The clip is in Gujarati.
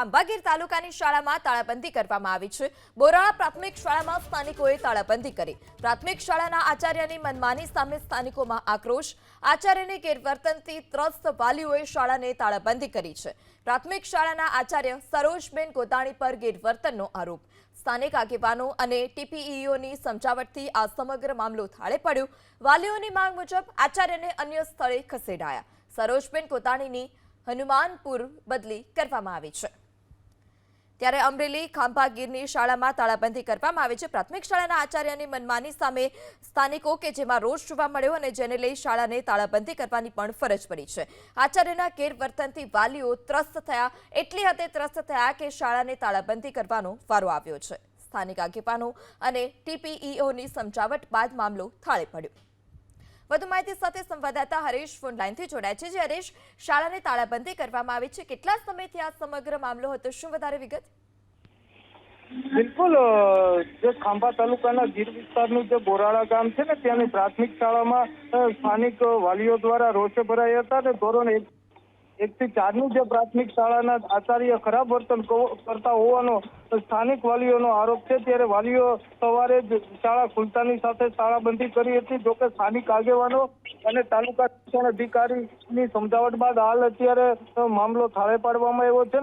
ખાંભાગીર તાલુકાની શાળામાં તાળાબંધી કરવામાં આવી છે. બોરાળા પ્રાથમિક શાળામાં સ્થાનિકોએ તાળાબંધી કરી. પ્રાથમિક શાળાના આચાર્યની મનમાની સામે સ્થાનિકોમાં આક્રોશ. આચાર્યની ગેરવર્તનથી ત્રસ્ત વાલીઓએ શાળાને તાળાબંધી કરી છે. પ્રાથમિક શાળાના આચાર્ય સરોજબેન ગોતાણી પર ગેરવર્તનનો આરોપ. સ્થાનિક આગેવાનો અને ટીપીઈઓની સમજાવટથી આ સમગ્ર મામલો થાળે પડ્યો. વાલીઓની માંગ મુજબ આચાર્યને અન્ય સ્થળે ખસેડાયા. સરોજબેન કોતાણીની હનુમાનપુર બદલી કરવામાં આવી છે. ત્યારે અમરેલી ખાંભાગીરની શાળામાં તાળાબંધી કરવામાં આવી છે. પ્રાથમિક શાળાના આચાર્યની મનમાની સામે સ્થાનિકો કે જેમાં રોષ જોવા મળ્યો અને જેને લઈ શાળાને તાળાબંધી કરવાની પણ ફરજ પડી છે. આચાર્યના ગેરવર્તનથી વાલીઓ ત્રસ્ત થયા. એટલી હદે ત્રસ્ત થયા કે શાળાને તાળાબંધી કરવાનો વારો આવ્યો છે. સ્થાનિક આગેવાનો અને ટીપીઈઓની સમજાવટ બાદ મામલો થાળે પડ્યો. વધુ માહિતી સાથે સંવાદદાતા હરેશ ફોનલાઈનથી જોડાય છે. જે હરેશ, શાળાને તાળાબંધી કરવામાં આવી છે. કેટલા સમયથી આ સમગ્ર મામલો હતો? શું વધારે વિગત? બિલકુલ જે ખાંભા તાલુકાના ગીર વિસ્તારનું જે બોરાળા ગામ છે ને, ત્યાંની પ્રાથમિક શાળામાં સ્થાનિક વાલીઓ દ્વારા રોષે ભરાયા હતા અને ધોરણ એક એક થી ચારની જે પ્રાથમિક શાળાના આચાર્ય ખરાબ વર્તન કરતા હોવાનો સ્થાનિક વાલીઓનો આરોપ છે. ત્યારે વાલીઓ સવારે જ શાળા ખુલતાની સાથે શાળાબંધી કરી હતી. જોકે સ્થાનિક આગેવાનો અને તાલુકા શિક્ષણ અધિકારીની સમજાવટ બાદ હાલ અત્યારે મામલો થાળે પાડવામાં આવ્યો છે.